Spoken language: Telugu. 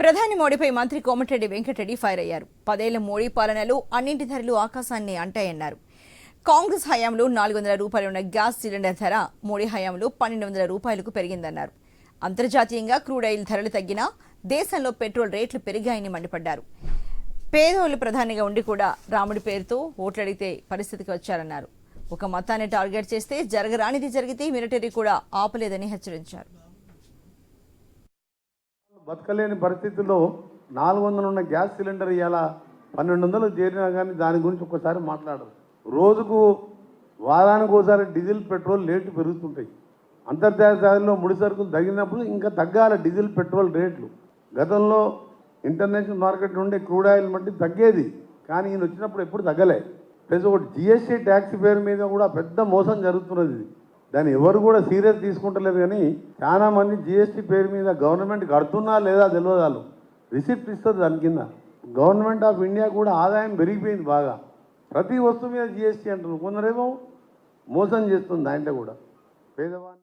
ప్రధాని మోడీపై మంత్రి కోమటిరెడ్డి వెంకటరెడ్డి ఫైర్ అయ్యారు. పదేళ్ళ మోడీ పాలనలో అన్నింటి ధరలు ఆకాశాన్ని అంటాయన్నారు. కాంగ్రెస్ హయాంలో నాలుగు వందల రూపాయలు ఉన్న గ్యాస్ సిలిండర్ ధర మోడీ హయాంలో పన్నెండు వందల రూపాయలకు పెరిగిందన్నారు. అంతర్జాతీయంగా క్రూడ్ ఆయిల్ ధరలు తగ్గినా దేశంలో పెట్రోల్ రేట్లు పెరిగాయని మండిపడ్డారు. పేదోళ్ళు ప్రధానిగా ఉండి కూడా రాముడి పేరుతో ఓట్లడిగితే పరిస్థితికి వచ్చారన్నారు. ఒక మతాన్ని టార్గెట్ చేస్తే జరగరానిది జరిగితే మిలిటరీ కూడా ఆపలేదని హెచ్చరించారు. బతకలేని పరిస్థితుల్లో నాలుగు వందలు ఉన్న గ్యాస్ సిలిండర్ ఇవాళ పన్నెండు వందలు చేరినా కానీ దాని గురించి ఒక్కసారి మాట్లాడరు. రోజుకు వారానికి ఒకసారి డీజిల్ పెట్రోల్ రేట్లు పెరుగుతుంటాయి. అంతర్జాతీయ స్థాయిలో ముడి సరుకులు తగినప్పుడు ఇంకా తగ్గాలి డీజిల్ పెట్రోల్ రేట్లు. గతంలో ఇంటర్నేషనల్ మార్కెట్ నుండి క్రూడ్ ఆయిల్ మట్టి తగ్గేది కానీ ఈయన వచ్చినప్పుడు ఎప్పుడు తగ్గలే. ప్లస్ ఒకటి జిఎస్టీ ట్యాక్స్ పేరు మీద కూడా పెద్ద మోసం జరుగుతున్నది. ఇది దాన్ని ఎవరు కూడా సీరియస్ తీసుకుంటలేరు కానీ చాలా మంది జిఎస్టీ పేరు మీద గవర్నమెంట్ కడుతున్నా లేదా తెలియదు వాళ్ళు. రిసిప్ట్ ఇస్తుంది దాని కింద. గవర్నమెంట్ ఆఫ్ ఇండియా కూడా ఆదాయం పెరిగిపోయింది బాగా. ప్రతి వస్తువు మీద జిఎస్టీ అంటున్నారు. కొందరేమో మోసం చేస్తుంది దాంట్లో కూడా. పేదవాళ్ళు